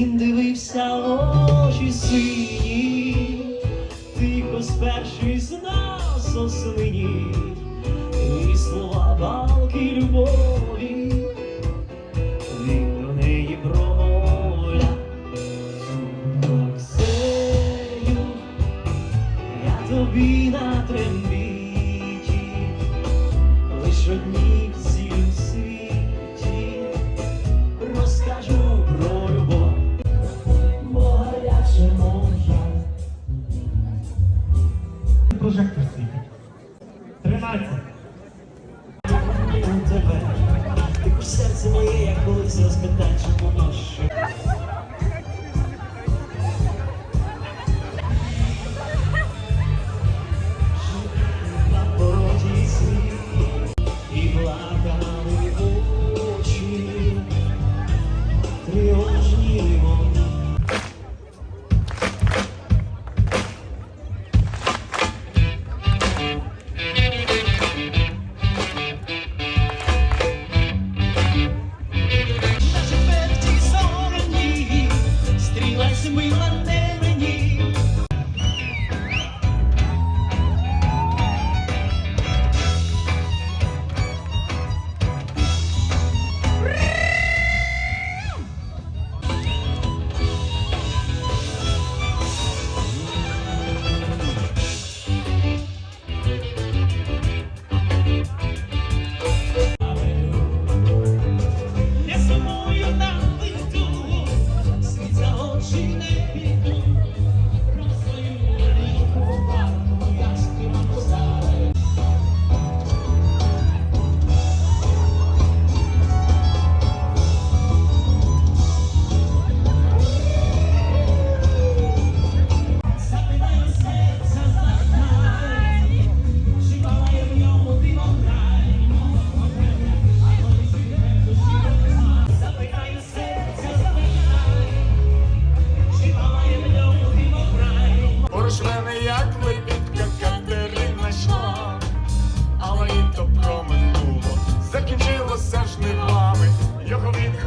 Він дивився очі сині, тихо спершись нас соснині, і слова балки любові, він до неї промовля Олексею, я тобі на. прожектор світить. Тринадцять. Ти ж серце моє, як колись розкатаю, чому ношу.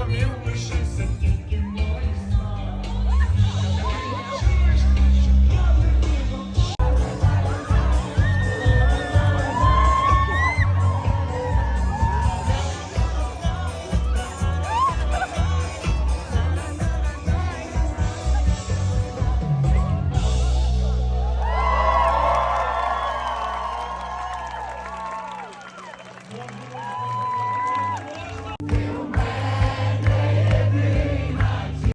caminho, mexer sem